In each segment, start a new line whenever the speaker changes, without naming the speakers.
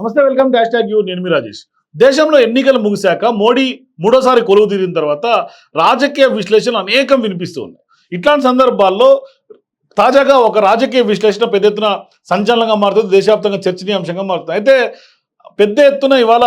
నమస్తే welcome dash tag you. నేను మీ రాజేష్. దేశంలో ఎన్నికలు ముగిశాక మోడీ మూడోసారి కొలువు తీరిన తర్వాత రాజకీయ విశ్లేషణ అనేకం వినిపిస్తూ ఉన్నాయి. ఇట్లాంటి సందర్భాల్లో తాజాగా ఒక రాజకీయ విశ్లేషణ పెద్ద ఎత్తున సంచలనంగా మారుతుంది దేశవ్యాప్తంగా చర్చనీయాంశంగా మారుతుంది. అయితే పెద్ద ఎత్తున ఇవాళ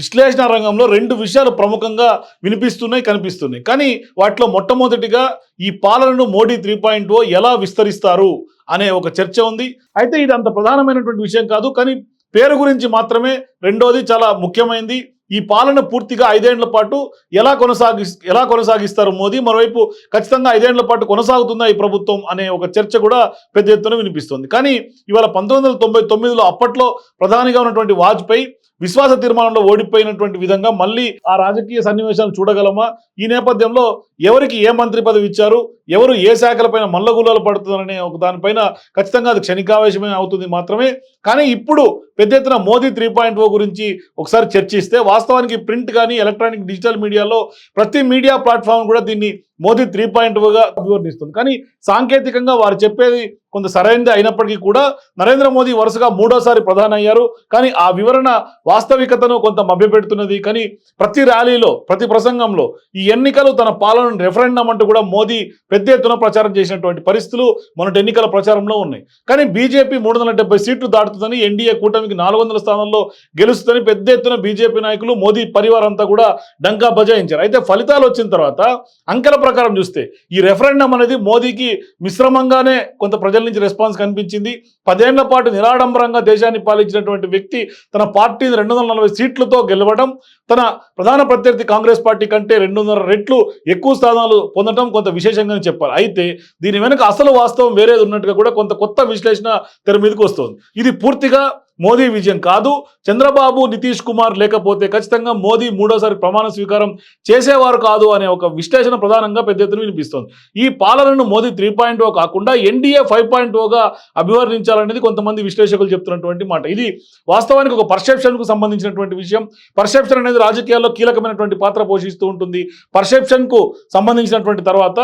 విశ్లేషణ రంగంలో రెండు విషయాలు ప్రముఖంగా వినిపిస్తున్నాయి కనిపిస్తున్నాయి. కానీ వాటిలో మొట్టమొదటిగా ఈ పాలనను మోడీ త్రీ పాయింట్ ఓ ఎలా విస్తరిస్తారు అనే ఒక చర్చ ఉంది. అయితే ఇది అంత ప్రధానమైనటువంటి విషయం కాదు. కానీ పేరు గురించి మాత్రమే రెండోది చాలా ముఖ్యమైనది ఈ పాలన పూర్తిగా ఐదేళ్ళ పాటు ఎలా కొనసాగి ఎలా కొనసాగిస్తారు మోదీ? మరోవైపు ఖచ్చితంగా ఐదేళ్ళ పాటు కొనసాగుతుందా ఈ ప్రభుత్వం అనే ఒక చర్చ కూడా పెద్ద ఎత్తున వినిపిస్తుంది. కానీ ఇవాళ పంతొమ్మిది వందల తొంభై తొమ్మిదిలో అప్పట్లో ప్రధానిగా ఉన్నటువంటి వాజ్పేయి విశ్వాస తీర్మానంలో ఓడిపోయినటువంటి విధంగా మళ్ళీ ఆ రాజకీయ సన్నివేశాలు చూడగలమా? ఈ నేపథ్యంలో ఎవరికి ఏ మంత్రి పదవి ఇచ్చారు? ఎవరు ఏ శాఖలపైన మల్లగుల్లాలు పడుతుందనే ఒక దానిపైన ఖచ్చితంగా అది క్షణికావేశమే అవుతుంది మాత్రమే. కానీ ఇప్పుడు పెద్ద ఎత్తున మోదీ త్రీ పాయింట్ ఓ గురించి ఒకసారి చర్చిస్తే వాస్తవానికి ప్రింట్ కానీ ఎలక్ట్రానిక్ డిజిటల్ మీడియాలో ప్రతి మీడియా ప్లాట్ఫామ్ కూడా దీన్ని మోదీ త్రీ పాయింట్ ఓగా అభివర్ణిస్తుంది. కానీ సాంకేతికంగా వారు చెప్పేది కొంత సరైనది అయినప్పటికీ కూడా నరేంద్ర మోదీ వరుసగా మూడోసారి ప్రధాని అయ్యారు కానీ ఆ వివరణ వాస్తవికతను కొంత మభ్యపెడుతున్నది. కానీ ప్రతి ర్యాలీలో ప్రతి ప్రసంగంలో ఈ ఎన్నికలు తన పాలన రెఫరెండం అంటూ కూడా మోదీ పెద్ద ఎత్తున ప్రచారం చేసినటువంటి పరిస్థితులు మొన్నటి ఎన్నికల ప్రచారంలో ఉన్నాయి. కానీ బీజేపీ మూడు వందల డెబ్బై సీట్లు దాటుతుందని ఎన్డీఏ కూటమికి నాలుగు వందల స్థానాల్లో గెలుస్తుందని పెద్ద ఎత్తున బీజేపీ నాయకులు మోదీ పరివారం అంతా కూడా డంకా బజాయించారు. అయితే ఫలితాలు వచ్చిన తర్వాత అంకెల ప్రకారం చూస్తే ఈ రెఫరెండం అనేది మోదీకి మిశ్రమంగానే కొంత ప్రజలు నుంచి రెస్పాన్స్ కనిపించింది. పదేళ్ళ పాటు నిరాడంబరంగా దేశాన్ని పాలించినటువంటి వ్యక్తి తన పార్టీని రెండు వందల నలభై సీట్లతో గెలవడం తన ప్రధాన ప్రత్యర్థి కాంగ్రెస్ పార్టీ కంటే రెండున్నర రెట్లు ఎక్కువ స్థానాలు పొందడం కొంత విశేషంగానే చెప్పాలి. అయితే దీని వెనుక అసలు వాస్తవం వేరేది ఉన్నట్టుగా కూడా కొంత కొత్త విశ్లేషణ తెర మీదకి వస్తుంది. ఇది పూర్తిగా మోదీ విజయం కాదు. చంద్రబాబు నితీష్ కుమార్ లేకపోతే ఖచ్చితంగా మోదీ మూడోసారి ప్రమాణ స్వీకారం చేసేవారు కాదు అనే ఒక విశ్లేషణ ప్రధానంగా పెద్ద ఎత్తున వినిపిస్తోంది. ఈ పాలనను మోదీ త్రీ పాయింట్ ఓ కాకుండా ఎన్డీఏ ఫైవ్ పాయింట్ ఓగా oh అభివర్ణించాలనేది కొంతమంది విశ్లేషకులు చెప్తున్నటువంటి మాట. ఇది వాస్తవానికి ఒక పర్సెప్షన్కు సంబంధించినటువంటి విషయం. పర్సెప్షన్ అనేది రాజకీయాల్లో కీలకమైనటువంటి పాత్ర పోషిస్తూ ఉంటుంది. పర్సెప్షన్కు సంబంధించినటువంటి తర్వాత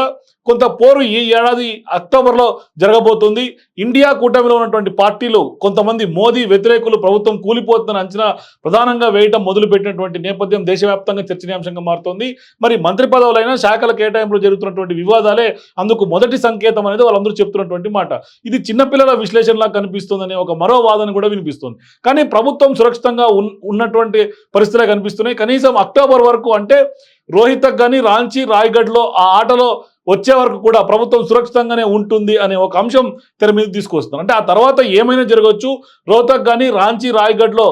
కొంత పోరు ఈ ఏడాది అక్టోబర్లో జరగబోతుంది. ఇండియా కూటమిలో ఉన్నటువంటి పార్టీలు కొంతమంది మోదీ వ్యతిరేకులు ప్రభుత్వం కూలిపోతుందని అంచనా ప్రధానంగా వేయటం మొదలుపెట్టినటువంటి నేపథ్యం దేశవ్యాప్తంగా చర్చనీయాంశంగా మారుతోంది. మరి మంత్రి పదవులైనా శాఖల కేటాయింపులు జరుగుతున్నటువంటి వివాదాలే అందుకు మొదటి సంకేతం అనేది వాళ్ళందరూ చెప్తున్నటువంటి మాట. ఇది చిన్నపిల్లల విశ్లేషణలా కనిపిస్తుందనే ఒక మరో వాదన కూడా వినిపిస్తుంది. కానీ ప్రభుత్వం సురక్షితంగా ఉన్- ఉన్నటువంటి పరిస్థితులే కనిపిస్తున్నాయి. కనీసం అక్టోబర్ వరకు అంటే రోహితక్ కానీ రాంచీ రాయ్గఢ్లో ఆ ఆటలో వచ్చే వరకు కూడా ప్రభుత్వం సురక్షితంగానే ఉంటుంది అనే ఒక అంశం తెర మీద తీసుకొస్తున్నారు అంటే ఆ తర్వాత ఏమైనా జరగవచ్చు? రోహతక్ కానీ రాంచీ రాయ్గఢ్లో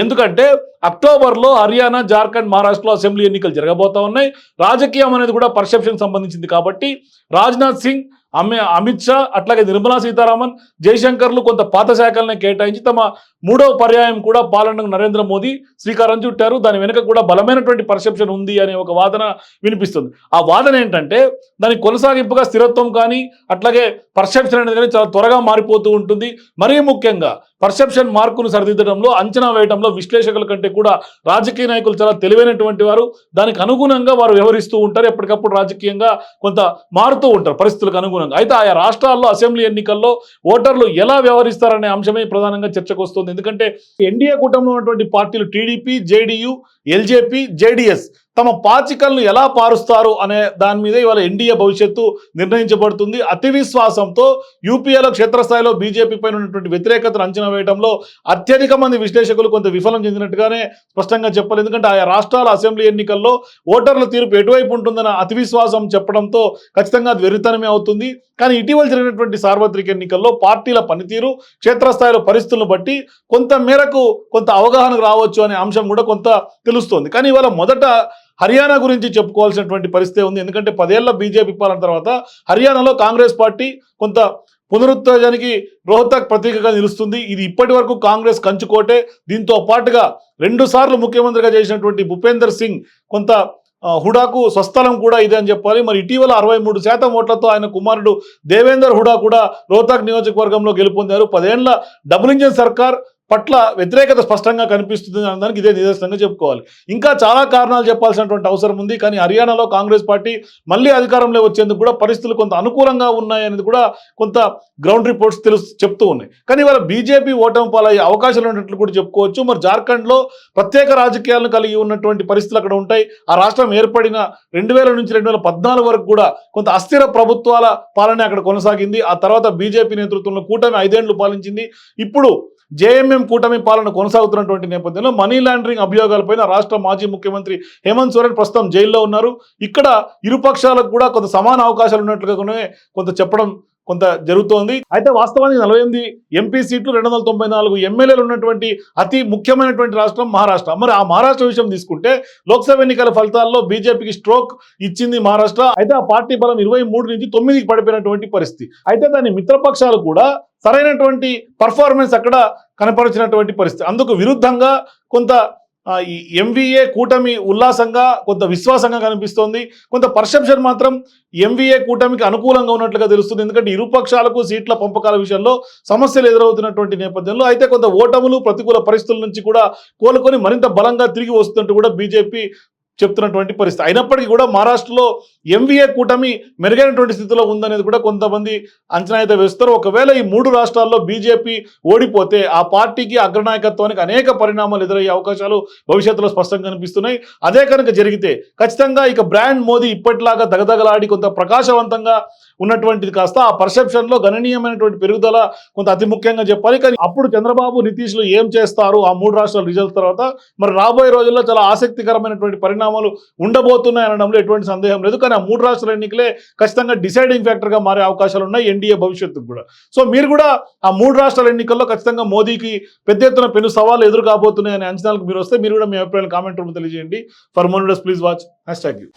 ఎందుకంటే అక్టోబర్లో హర్యానా జార్ఖండ్ మహారాష్ట్రలో అసెంబ్లీ ఎన్నికలు జరగబోతా ఉన్నాయి. రాజకీయం అనేది కూడా పర్సెప్షన్ సంబంధించింది కాబట్టి రాజ్నాథ్ సింగ్ అమి అమిత్ షా అట్లాగే నిర్మలా సీతారామన్ జయశంకర్లు కొంత పాత శాఖలను కేటాయించి తమ మూడవ పర్యాయం కూడా పాలనకు నరేంద్ర మోదీ శ్రీకారం చుట్టారు. దాని వెనుక కూడా బలమైనటువంటి పర్సెప్షన్ ఉంది అనే ఒక వాదన వినిపిస్తుంది. ఆ వాదన ఏంటంటే దాని కొనసాగింపుగా స్థిరత్వం కానీ అట్లాగే పర్సెప్షన్ అనేది చాలా త్వరగా మారిపోతూ ఉంటుంది. మరీ ముఖ్యంగా పర్సెప్షన్ మార్కును సరిదిద్దడంలో అంచనా వేయడంలో విశ్లేషకుల కంటే కూడా రాజకీయ నాయకులు చాలా తెలివైనటువంటి వారు. దానికి అనుగుణంగా వారు వ్యవహరిస్తూ ఉంటారు. ఎప్పటికప్పుడు రాజకీయంగా కొంత మారుతూ ఉంటారు పరిస్థితులకు అనుగుణంగా. అయితే ఆయా రాష్ట్రాల్లో అసెంబ్లీ ఎన్నికల్లో ఓటర్లు ఎలా వ్యవహరిస్తారనే అంశమే ప్రధానంగా చర్చకు వస్తుంది. ఎందుకంటే ఎన్డీఏ కూటమిలో ఉన్నటువంటి పార్టీలు టీడీపీ జేడీయూ ఎల్జేపీ జేడీఎస్ తమ పాచికలను ఎలా పారుస్తారు అనే దాని మీద ఇవాళ ఎన్డీఏ భవిష్యత్తు నిర్ణయించబడుతుంది. అతి విశ్వాసంతో యూపీఏలో క్షేత్రస్థాయిలో బీజేపీ పైన ఉన్నటువంటి వ్యతిరేకతను అంచనా వేయడంలో అత్యధిక మంది విశ్లేషకులు కొంత విఫలం చెందినట్టుగానే స్పష్టంగా చెప్పాలి. ఎందుకంటే ఆయా రాష్ట్రాల అసెంబ్లీ ఎన్నికల్లో ఓటర్ల తీర్పు ఎటువైపు ఉంటుందన్న అతి విశ్వాసం చెప్పడంతో ఖచ్చితంగా అది వెరితనమే అవుతుంది. కానీ ఇటీవల జరిగినటువంటి సార్వత్రిక ఎన్నికల్లో పార్టీల పనితీరు క్షేత్రస్థాయిలో పరిస్థితులను బట్టి కొంత మేరకు కొంత అవగాహనకు రావచ్చు అనే అంశం కూడా కొంత తెలుస్తోంది. కానీ ఇవాళ మొదట హర్యానా గురించి చెప్పుకోవాల్సినటువంటి పరిస్థితి ఉంది. ఎందుకంటే పదేళ్ళ బీజేపీ పాలన తర్వాత హర్యానాలో కాంగ్రెస్ పార్టీ కొంత పునరుత్తేజానికి రోహతక్ ప్రతీకగా నిలుస్తుంది. ఇది ఇప్పటి వరకు కాంగ్రెస్ కంచుకోటే. దీంతో పాటుగా రెండుసార్లు ముఖ్యమంత్రిగా చేసినటువంటి భూపేందర్ సింగ్ కొంత హుడాకు స్వస్థలం కూడా ఇదే అని చెప్పాలి. మరి ఇటీవల అరవై మూడు శాతం ఓట్లతో ఆయన కుమారుడు దేవేందర్ హుడా కూడా రోహతక్ నియోజకవర్గంలో గెలుపొందారు. పదేళ్ళ డబుల్ ఇంజన్ సర్కార్ పట్ల వ్యతిరేకత స్పష్టంగా కనిపిస్తుంది అనడానికి ఇదే నిదర్శనంగా చెప్పుకోవాలి. ఇంకా చాలా కారణాలు చెప్పాల్సినటువంటి అవసరం ఉంది. కానీ హర్యానాలో కాంగ్రెస్ పార్టీ మళ్ళీ అధికారంలో వచ్చేందుకు కూడా పరిస్థితులు కొంత అనుకూలంగా ఉన్నాయనేది కూడా కొంత గ్రౌండ్ రిపోర్ట్స్ తెలుసు చెప్తూ ఉన్నాయి. కానీ ఇవాళ బీజేపీ ఓటమి పాలయ్యే అవకాశాలు ఉన్నట్లు కూడా చెప్పుకోవచ్చు. మరి జార్ఖండ్లో ప్రత్యేక రాజకీయాలను కలిగి ఉన్నటువంటి పరిస్థితులు అక్కడ ఉంటాయి. ఆ రాష్ట్రం ఏర్పడిన రెండు వేల నుంచి రెండు వేల పద్నాలుగు వరకు కూడా కొంత అస్థిర ప్రభుత్వాల పాలన అక్కడ కొనసాగింది. ఆ తర్వాత బీజేపీ నేతృత్వంలో కూటమి ఐదేళ్ళు పాలించింది. ఇప్పుడు జేఎంఎం కూటమి పాలన కొనసాగుతున్నటువంటి నేపథ్యంలో మనీ లాండరింగ్ అభియోగాలపైన రాష్ట్ర మాజీ ముఖ్యమంత్రి హేమంత్ సోరెన్ ప్రస్తుతం జైల్లో ఉన్నారు. ఇక్కడ ఇరు పక్షాలకు కూడా కొంత సమాన అవకాశాలు ఉన్నట్లుగానే కొంత చెప్పడం కొంత జరుగుతోంది. అయితే వాస్తవానికి నలభై ఎనిమిది ఎంపీ సీట్లు రెండు వందల తొంభై నాలుగు ఎమ్మెల్యేలు ఉన్నటువంటి అతి ముఖ్యమైనటువంటి రాష్ట్రం మహారాష్ట్ర. మరి ఆ మహారాష్ట్ర విషయం తీసుకుంటే లోక్సభ ఎన్నికల ఫలితాల్లో బీజేపీకి స్ట్రోక్ ఇచ్చింది మహారాష్ట్ర. అయితే ఆ పార్టీ బలం ఇరవై మూడు నుంచి తొమ్మిదికి పడిపోయినటువంటి పరిస్థితి. అయితే దాని మిత్రపక్షాలు కూడా సరైనటువంటి పర్ఫార్మెన్స్ అక్కడ కనపరిచినటువంటి పరిస్థితి. అందుకు విరుద్ధంగా కొంత ఎంవీఏ కూటమి ఉల్లాసంగా కొంత విశ్వాసంగా కనిపిస్తోంది. కొంత పర్సెప్షన్ మాత్రం ఎంవీఏ కూటమికి అనుకూలంగా ఉన్నట్లుగా తెలుస్తుంది. ఎందుకంటే ఇరుపక్షాలకు సీట్ల పంపకాల విషయంలో సమస్యలు ఎదురవుతున్నటువంటి నేపథ్యంలో అయితే కొంత ఓటములు ప్రతికూల పరిస్థితుల నుంచి కూడా కోలుకొని మరింత బలంగా తిరిగి వస్తున్నట్టు కూడా బీజేపీ చెప్తున్నటువంటి పరిస్థితి. అయినప్పటికీ కూడా మహారాష్ట్రలో ఎంవీఏ కూటమి మెరుగైనటువంటి స్థితిలో ఉందనేది కూడా కొంతమంది అంచనా అయితే వేస్తారు. ఒకవేళ ఈ మూడు రాష్ట్రాల్లో బీజేపీ ఓడిపోతే ఆ పార్టీకి అగ్రనాయకత్వానికి అనేక పరిణామాలు ఎదురయ్యే అవకాశాలు భవిష్యత్తులో స్పష్టంగా కనిపిస్తున్నాయి. అదే కనుక జరిగితే ఖచ్చితంగా ఇక బ్రాండ్ మోదీ ఇప్పటిలాగా దగదగలాడి కొంత ప్రకాశవంతంగా ఉన్నటువంటిది కాస్త ఆ perception లో గణనీయమైనటువంటి పెరుగుదల కొంత అతి ముఖ్యంగా చెప్పాలి. కానీ అప్పుడు చంద్రబాబు నితీష్లు ఏం చేస్తారు? ఆ మూడు రాష్ట్రాల రిజల్ట్ తర్వాత మరి రాబోయే రోజుల్లో చాలా ఆసక్తికరమైనటువంటి పరిణామాలు ఉండబోతున్నాయి అనడంలో ఎటువంటి సందేహం లేదు. కానీ ఆ మూడు రాష్ట్రాల ఎన్నికలే ఖచ్చితంగా డిసైడింగ్ ఫ్యాక్టర్గా మారే అవకాశాలు ఉన్నాయి ఎన్డీఏ భవిష్యత్తుకు కూడా. సో మీరు కూడా ఆ మూడు రాష్ట్రాల ఎన్నికల్లో ఖచ్చితంగా మోదీకి పెద్ద ఎత్తున పెను సవాళ్ళు ఎదురు కాబోతున్నాయనే అంచనాలకు మీరు వస్తే మీరు కూడా మీ అభిప్రాయాలు కామెంట్ రూపంలో తెలియజేయండి. For మోనిడస్ please watch. Hash tag U.